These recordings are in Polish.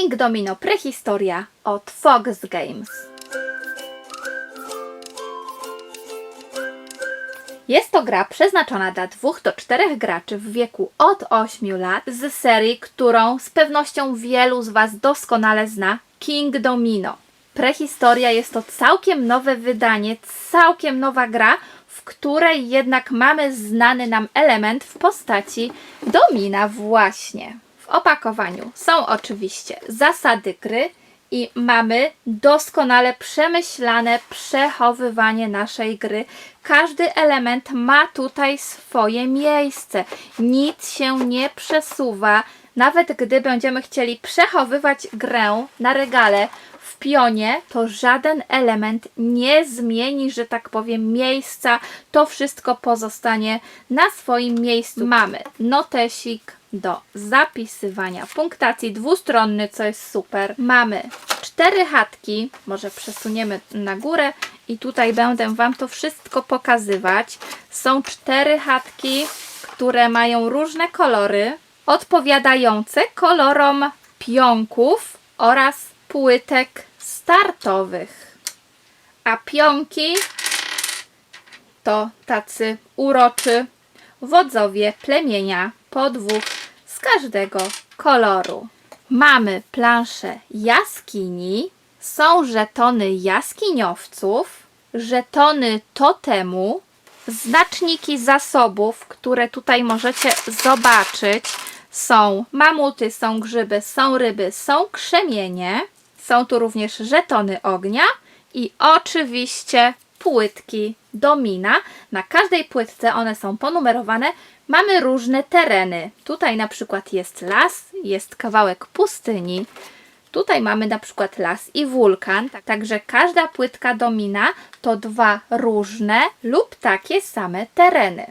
King Domino Prehistoria od Fox Games. Jest to gra przeznaczona dla 2 do 4 graczy w wieku od 8 lat z serii, którą z pewnością wielu z Was doskonale zna King Domino. Prehistoria jest to całkiem nowe wydanie, całkiem nowa gra, w której jednak mamy znany nam element w postaci domina właśnie. Opakowaniu są oczywiście zasady gry i mamy doskonale przemyślane przechowywanie naszej gry. Każdy element ma tutaj swoje miejsce. Nic się nie przesuwa. Nawet gdy będziemy chcieli przechowywać grę na regale w pionie, to żaden element nie zmieni, że tak powiem, miejsca. To wszystko pozostanie na swoim miejscu. Mamy notesik do zapisywania punktacji dwustronny, co jest super. Mamy cztery chatki, może przesuniemy na górę i tutaj będę Wam to wszystko pokazywać. Są cztery chatki, które mają różne kolory, odpowiadające kolorom pionków oraz płytek startowych. A pionki to tacy uroczy wodzowie plemienia po dwóch z każdego koloru. Mamy planszę jaskini, są żetony jaskiniowców, żetony totemu, znaczniki zasobów, które tutaj możecie zobaczyć. Są mamuty, są grzyby, są ryby, są krzemienie. Są tu również żetony ognia i oczywiście płytki domina. Na każdej płytce one są ponumerowane. Mamy różne tereny. Tutaj na przykład jest las, jest kawałek pustyni. Tutaj mamy na przykład las i wulkan, także każda płytka domina to dwa różne lub takie same tereny.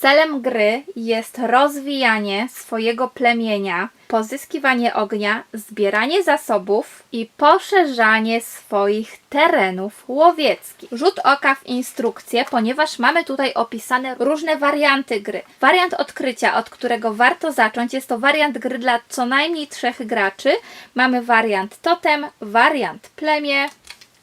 Celem gry jest rozwijanie swojego plemienia, pozyskiwanie ognia, zbieranie zasobów i poszerzanie swoich terenów łowieckich. Rzut oka w instrukcję, ponieważ mamy tutaj opisane różne warianty gry. Wariant odkrycia, od którego warto zacząć, jest to wariant gry dla co najmniej trzech graczy. Mamy wariant totem, wariant plemię,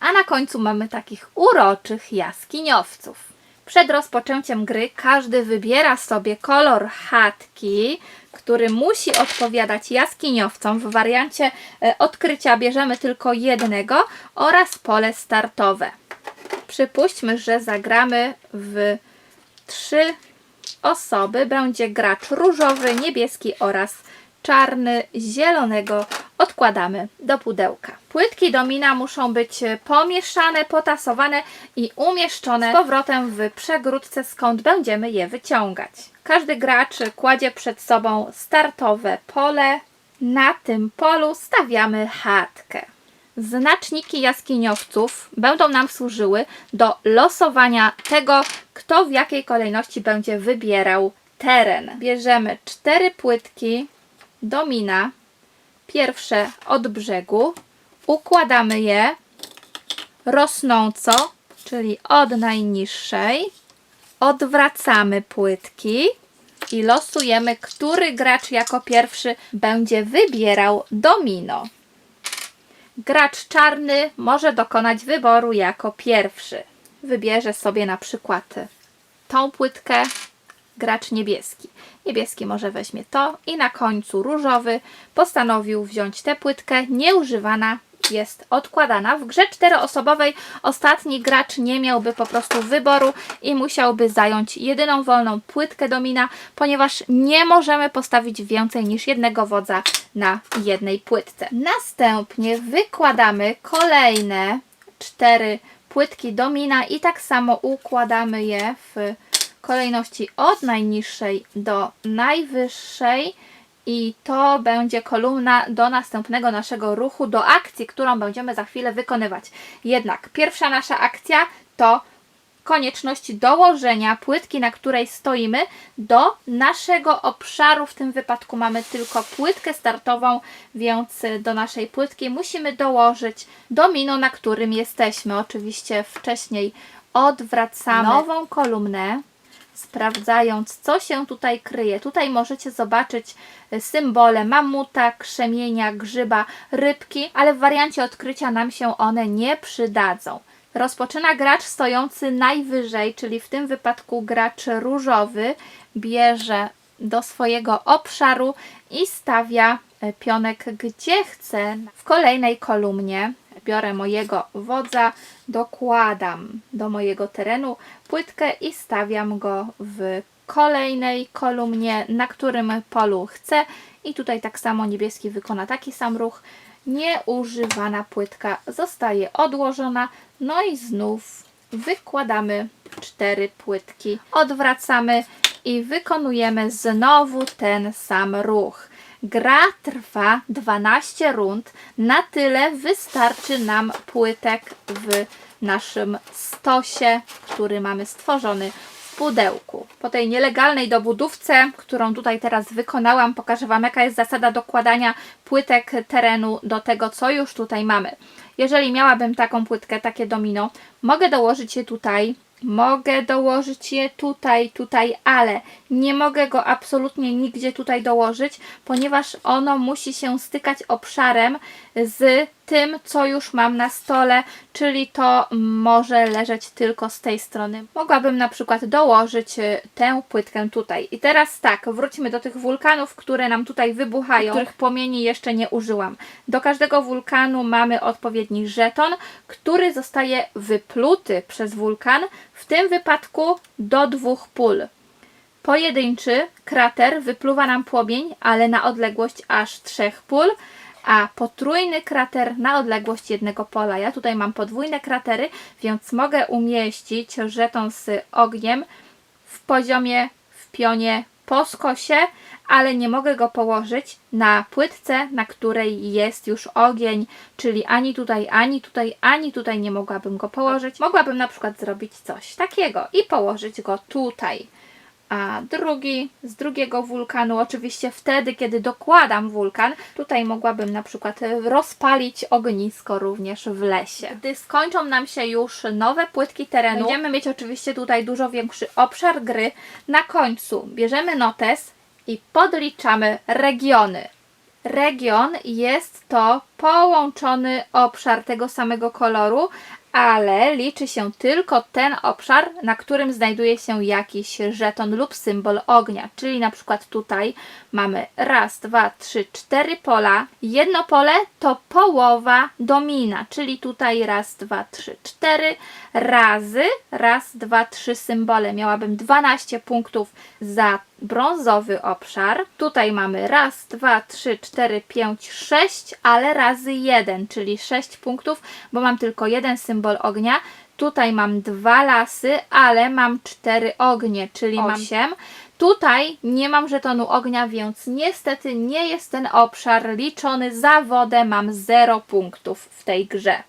a na końcu mamy takich uroczych jaskiniowców. Przed rozpoczęciem gry każdy wybiera sobie kolor chatki, który musi odpowiadać jaskiniowcom. W wariancie e, odkrycia bierzemy tylko jednego oraz pole startowe. Przypuśćmy, że zagramy w trzy osoby. Będzie gracz różowy, niebieski oraz czarny, zielonego odkładamy do pudełka. Płytki domina muszą być pomieszane, potasowane i umieszczone z powrotem w przegródce, skąd będziemy je wyciągać. Każdy gracz kładzie przed sobą startowe pole. Na tym polu stawiamy chatkę. Znaczniki jaskiniowców będą nam służyły do losowania tego, kto w jakiej kolejności będzie wybierał teren. Bierzemy cztery płytki domina, pierwsze od brzegu, układamy je rosnąco, czyli od najniższej, odwracamy płytki i losujemy, który gracz jako pierwszy będzie wybierał domino. Gracz czarny może dokonać wyboru jako pierwszy. Wybierze sobie na przykład tą płytkę, gracz niebieski. Niebieski może weźmie to i na końcu różowy postanowił wziąć tę płytkę nieużywana jest odkładana. W grze czteroosobowej ostatni gracz nie miałby po prostu wyboru i musiałby zająć jedyną wolną płytkę domina, ponieważ nie możemy postawić więcej niż jednego wodza na jednej płytce. Następnie wykładamy kolejne cztery płytki domina i tak samo układamy je w kolejności od najniższej do najwyższej i to będzie kolumna do następnego naszego ruchu, do akcji, którą będziemy za chwilę wykonywać. Jednak pierwsza nasza akcja to konieczność dołożenia płytki, na której stoimy, do naszego obszaru. W tym wypadku mamy tylko płytkę startową, więc do naszej płytki musimy dołożyć domino, na którym jesteśmy. Oczywiście wcześniej odwracamy nową kolumnę sprawdzając, co się tutaj kryje. Tutaj możecie zobaczyć e, symbole mamuta, krzemienia, grzyba, rybki, ale w wariancie odkrycia nam się one nie przydadzą. Rozpoczyna gracz stojący najwyżej, czyli w tym wypadku gracz różowy bierze do swojego obszaru i stawia e, pionek gdzie chce. W kolejnej kolumnie biorę mojego wodza, dokładam do mojego terenu płytkę i stawiam go w kolejnej kolumnie, na którym polu chcę. I tutaj tak samo niebieski wykona taki sam ruch. Nieużywana płytka zostaje odłożona. No i znów wykładamy cztery płytki, odwracamy i wykonujemy znowu ten sam ruch. Gra trwa 12 rund, na tyle wystarczy nam płytek w naszym stosie, który mamy stworzony w pudełku. Po tej nielegalnej dobudówce, którą tutaj teraz wykonałam, pokażę Wam jaka jest zasada dokładania płytek terenu do tego, co już tutaj mamy. Jeżeli miałabym taką płytkę, takie domino, mogę dołożyć je tutaj, mogę dołożyć je tutaj, tutaj, ale nie mogę go absolutnie nigdzie tutaj dołożyć, ponieważ ono musi się stykać obszarem z tym, co już mam na stole, czyli to może leżeć tylko z tej strony. Mogłabym na przykład dołożyć y, tę płytkę tutaj. I teraz tak, wróćmy do tych wulkanów, które nam tutaj wybuchają, których płomieni jeszcze nie użyłam. Do każdego wulkanu mamy odpowiedni żeton, który zostaje wypluty przez wulkan, w tym wypadku do dwóch pól. Pojedynczy krater wypluwa nam płomień, ale na odległość aż trzech pól, a potrójny krater na odległość jednego pola. Ja tutaj mam podwójne kratery, więc mogę umieścić żeton z ogniem w poziomie, w pionie po skosie, ale nie mogę go położyć na płytce, na której jest już ogień, czyli ani tutaj, ani tutaj, ani tutaj nie mogłabym go położyć. Mogłabym na przykład zrobić coś takiego i położyć go tutaj a drugi z drugiego wulkanu, oczywiście wtedy, kiedy dokładam wulkan, tutaj mogłabym na przykład rozpalić ognisko również w lesie. Gdy skończą nam się już nowe płytki terenu, będziemy mieć oczywiście tutaj dużo większy obszar gry. Na końcu bierzemy notes i podliczamy regiony. Region jest to połączony obszar tego samego koloru, ale liczy się tylko ten obszar, na którym znajduje się jakiś żeton lub symbol ognia. Czyli na przykład tutaj mamy raz, dwa, trzy, cztery pola. Jedno pole to połowa domina, czyli tutaj raz, dwa, trzy, cztery razy raz, dwa, trzy symbole. Miałabym 12 punktów za brązowy obszar. Tutaj mamy raz, dwa, trzy, cztery, pięć, sześć, ale razy jeden, czyli 6 punktów, bo mam tylko jeden symbol ognia. Tutaj mam dwa lasy, ale mam cztery ognie, czyli mam 8. Tutaj nie mam żetonu ognia, więc niestety nie jest ten obszar liczony za wodę. Mam 0 punktów w tej grze.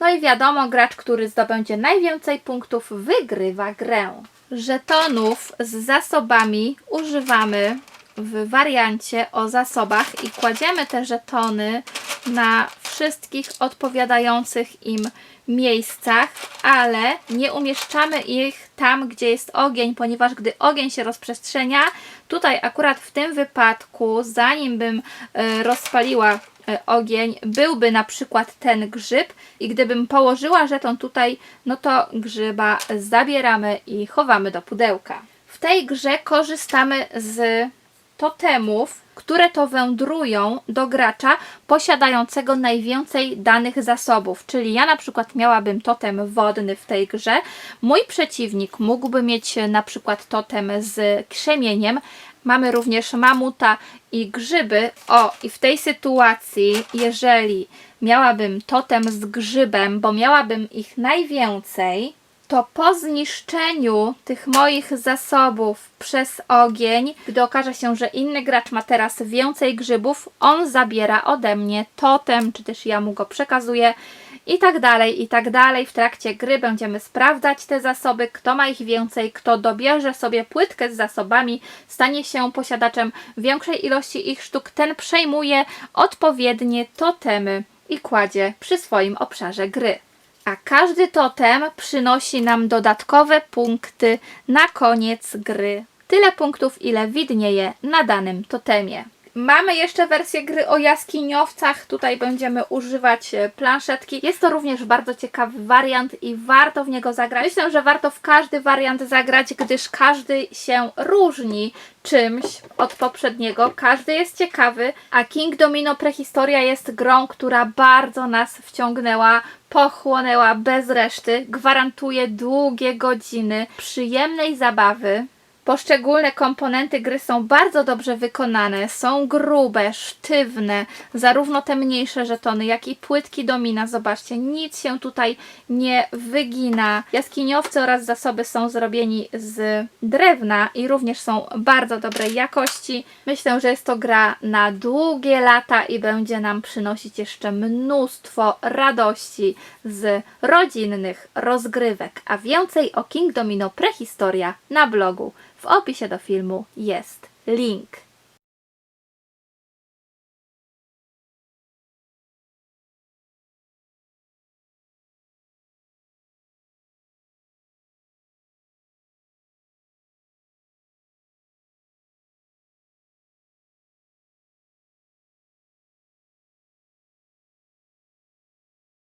No i wiadomo, gracz, który zdobędzie najwięcej punktów, wygrywa grę. Żetonów z zasobami używamy w wariancie o zasobach i kładziemy te żetony na wszystkich odpowiadających im miejscach, ale nie umieszczamy ich tam, gdzie jest ogień, ponieważ gdy ogień się rozprzestrzenia, tutaj akurat w tym wypadku, zanim bym e, rozpaliła ogień, byłby na przykład ten grzyb i gdybym położyła żeton tutaj, no to grzyba zabieramy i chowamy do pudełka. W tej grze korzystamy z totemów, które to wędrują do gracza posiadającego najwięcej danych zasobów. Czyli ja na przykład miałabym totem wodny w tej grze, mój przeciwnik mógłby mieć na przykład totem z krzemieniem, Mamy również mamuta i grzyby. O, i w tej sytuacji, jeżeli miałabym totem z grzybem, bo miałabym ich najwięcej, to po zniszczeniu tych moich zasobów przez ogień, gdy okaże się, że inny gracz ma teraz więcej grzybów, on zabiera ode mnie totem, czy też ja mu go przekazuję i tak dalej, i tak dalej. W trakcie gry będziemy sprawdzać te zasoby, kto ma ich więcej, kto dobierze sobie płytkę z zasobami, stanie się posiadaczem większej ilości ich sztuk, ten przejmuje odpowiednie totemy i kładzie przy swoim obszarze gry. a każdy totem przynosi nam dodatkowe punkty na koniec gry. Tyle punktów, ile widnieje na danym totemie. Mamy jeszcze wersję gry o jaskiniowcach. Tutaj będziemy używać e, planszetki. Jest to również bardzo ciekawy wariant i warto w niego zagrać. Myślę, że warto w każdy wariant zagrać, gdyż każdy się różni czymś od poprzedniego. Każdy jest ciekawy, a King Domino Prehistoria jest grą, która bardzo nas wciągnęła, pochłonęła bez reszty. Gwarantuje długie godziny przyjemnej zabawy. Poszczególne komponenty gry są bardzo dobrze wykonane, są grube, sztywne, zarówno te mniejsze żetony, jak i płytki domina. Zobaczcie, nic się tutaj nie wygina. Jaskiniowce oraz zasoby są zrobieni z drewna i również są bardzo dobrej jakości. Myślę, że jest to gra na długie lata i będzie nam przynosić jeszcze mnóstwo radości z rodzinnych rozgrywek. A więcej o King Domino Prehistoria na blogu. W opisie do filmu jest link.